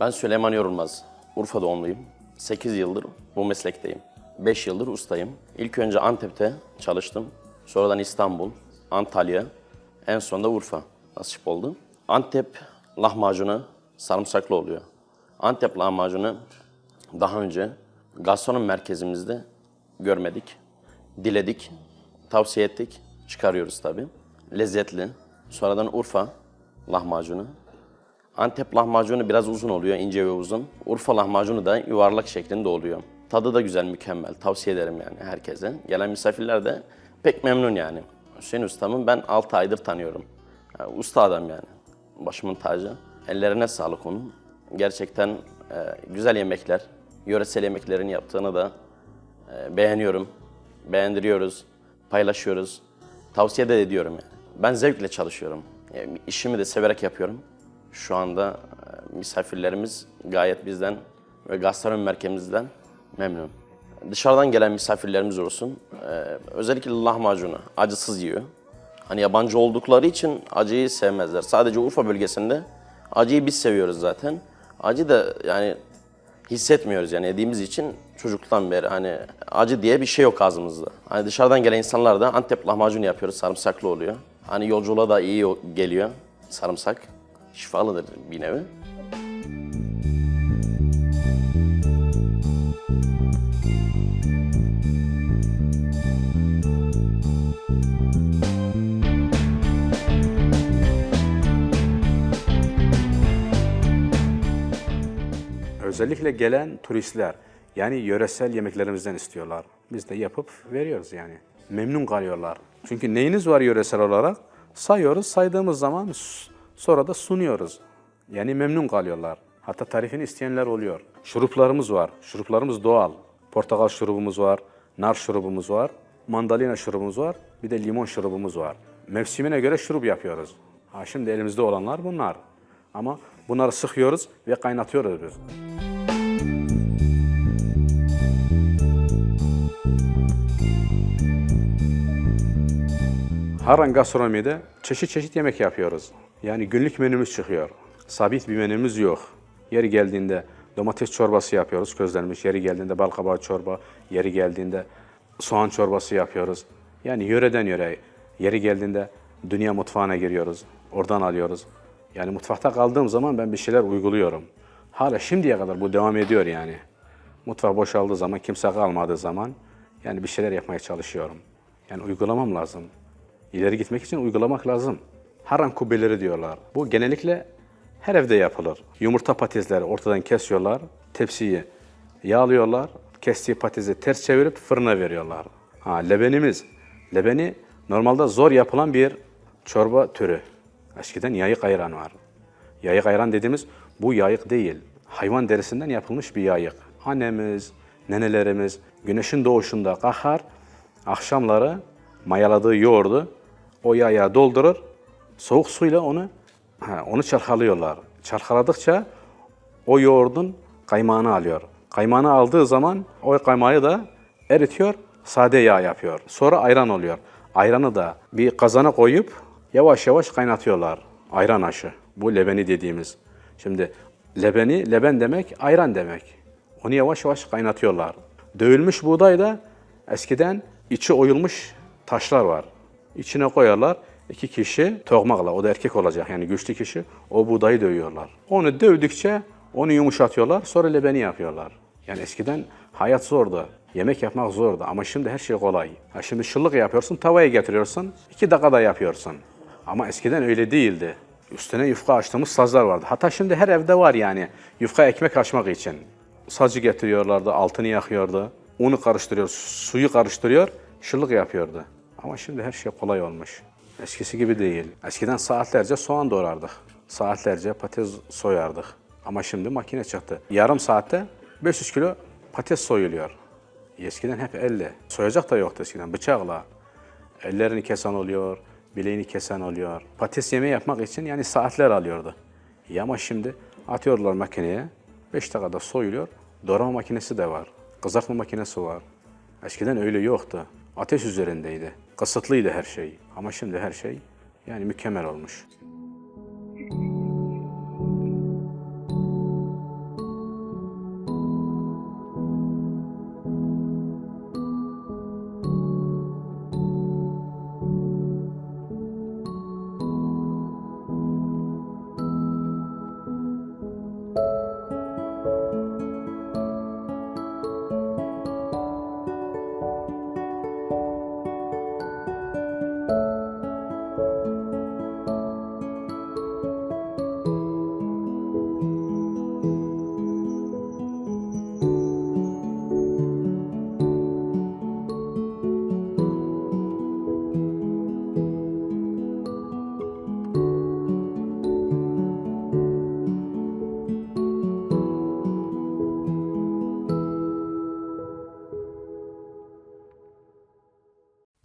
Ben Süleyman Yorulmaz. Urfa doğumluyum. 8 yıldır bu meslekteyim. 5 yıldır ustayım. İlk önce Antep'te çalıştım. Sonradan İstanbul, Antalya, en sonunda Urfa nasip oldu. Antep lahmacunu sarımsaklı oluyor. Antep lahmacunu daha önce gastronom merkezimizde görmedik. Diledik, tavsiye ettik. Çıkarıyoruz tabii. Lezzetli. Sonradan Urfa lahmacunu. Antep lahmacunu biraz uzun oluyor, ince ve uzun. Urfa lahmacunu da yuvarlak şeklinde oluyor. Tadı da güzel, mükemmel. Tavsiye ederim yani herkese. Gelen misafirler de pek memnun yani. Hüseyin Ustam'ı ben 6 aydır tanıyorum. Yani usta adam yani. Başımın tacı. Ellerine sağlık onun. Gerçekten e, güzel yemekler, yöresel yemeklerini yaptığını da e, beğeniyorum. Beğendiriyoruz, paylaşıyoruz. Tavsiye de ediyorum yani. Ben zevkle çalışıyorum. Yani işimi de severek yapıyorum. Şu anda e, misafirlerimiz gayet bizden ve gastronomi merkezimizden memnun. Dışarıdan gelen misafirlerimiz olsun. e, özellikle lahmacunu acısız yiyor. Hani yabancı oldukları için acıyı sevmezler. Sadece Urfa bölgesinde acıyı biz seviyoruz zaten. Acı da yani hissetmiyoruz yani yediğimiz için çocukluktan beri hani acı diye bir şey yok ağzımızda. Hani dışarıdan gelen insanlar da Antep lahmacunu yapıyoruz sarımsaklı oluyor. Hani yolculuğa da iyi geliyor sarımsak. Şifalıdır bir nevi. Özellikle gelen turistler yani yöresel yemeklerimizden istiyorlar. Biz de yapıp veriyoruz yani. Memnun kalıyorlar. Çünkü neyiniz var yöresel olarak? Sayıyoruz, saydığımız zaman sonra da sunuyoruz. Yani memnun kalıyorlar. Hatta tarifini isteyenler oluyor. Şuruplarımız var. Şuruplarımız doğal. Portakal şurubumuz var, nar şurubumuz var, mandalina şurubumuz var, bir de limon şurubumuz var. Mevsimine göre şurup yapıyoruz. Ha şimdi elimizde olanlar bunlar. Ama bunları sıkıyoruz ve kaynatıyoruz biz. Haran gastronomide çeşit çeşit yemek yapıyoruz. Yani günlük menümüz çıkıyor. Sabit bir menümüz yok. Yeri geldiğinde domates çorbası yapıyoruz közlenmiş. Yeri geldiğinde bal kabağı çorba, yeri geldiğinde soğan çorbası yapıyoruz. Yani yöreden yöre, yeri geldiğinde dünya mutfağına giriyoruz. Oradan alıyoruz. Yani mutfakta kaldığım zaman ben bir şeyler uyguluyorum. Hala şimdiye kadar bu devam ediyor yani. Mutfak boşaldığı zaman, kimse kalmadığı zaman yani bir şeyler yapmaya çalışıyorum. Yani uygulamam lazım. İleri gitmek için uygulamak lazım. Haram kubbeleri diyorlar. Bu genellikle her evde yapılır. Yumurta patatesleri ortadan kesiyorlar, tepsiyi yağlıyorlar, kestiği patatesi ters çevirip fırına veriyorlar. Ha, lebenimiz. Lebeni normalde zor yapılan bir çorba türü. Eskiden yayık ayran var. Yayık ayran dediğimiz bu yayık değil. Hayvan derisinden yapılmış bir yayık. Annemiz, nenelerimiz güneşin doğuşunda kalkar, akşamları mayaladığı yoğurdu o yayağa doldurur, soğuk suyla onu ha, onu çalkalıyorlar. Çalkaladıkça o yoğurdun kaymağını alıyor. Kaymağını aldığı zaman o kaymağı da eritiyor, sade yağ yapıyor. Sonra ayran oluyor. Ayranı da bir kazana koyup yavaş yavaş kaynatıyorlar. Ayran aşı. Bu lebeni dediğimiz. Şimdi lebeni, leben demek ayran demek. Onu yavaş yavaş kaynatıyorlar. Dövülmüş buğday da eskiden içi oyulmuş taşlar var. İçine koyarlar. İki kişi tokmakla, o da erkek olacak yani güçlü kişi, o buğdayı dövüyorlar. Onu dövdükçe onu yumuşatıyorlar, sonra lebeni yapıyorlar. Yani eskiden hayat zordu, yemek yapmak zordu ama şimdi her şey kolay. Ha şimdi şıllık yapıyorsun, tavaya getiriyorsun, iki dakikada yapıyorsun. Ama eskiden öyle değildi. Üstüne yufka açtığımız sazlar vardı. Hatta şimdi her evde var yani yufka ekmek açmak için. Sacı getiriyorlardı, altını yakıyordu. Unu karıştırıyor, suyu karıştırıyor, şıllık yapıyordu. Ama şimdi her şey kolay olmuş. Eskisi gibi değil. Eskiden saatlerce soğan doğrardık. Saatlerce patates soyardık. Ama şimdi makine çıktı. Yarım saatte 500 kilo patates soyuluyor. Eskiden hep elle. Soyacak da yoktu eskiden, bıçakla. Ellerini kesen oluyor, bileğini kesen oluyor. Patates yemeği yapmak için yani saatler alıyordu. Ya ama şimdi atıyorlar makineye, 5 dakikada soyuluyor. Doğrama makinesi de var, kızartma makinesi var. Eskiden öyle yoktu. Ateş üzerindeydi. Kısıtlıydı her şey. Ama şimdi her şey yani mükemmel olmuş.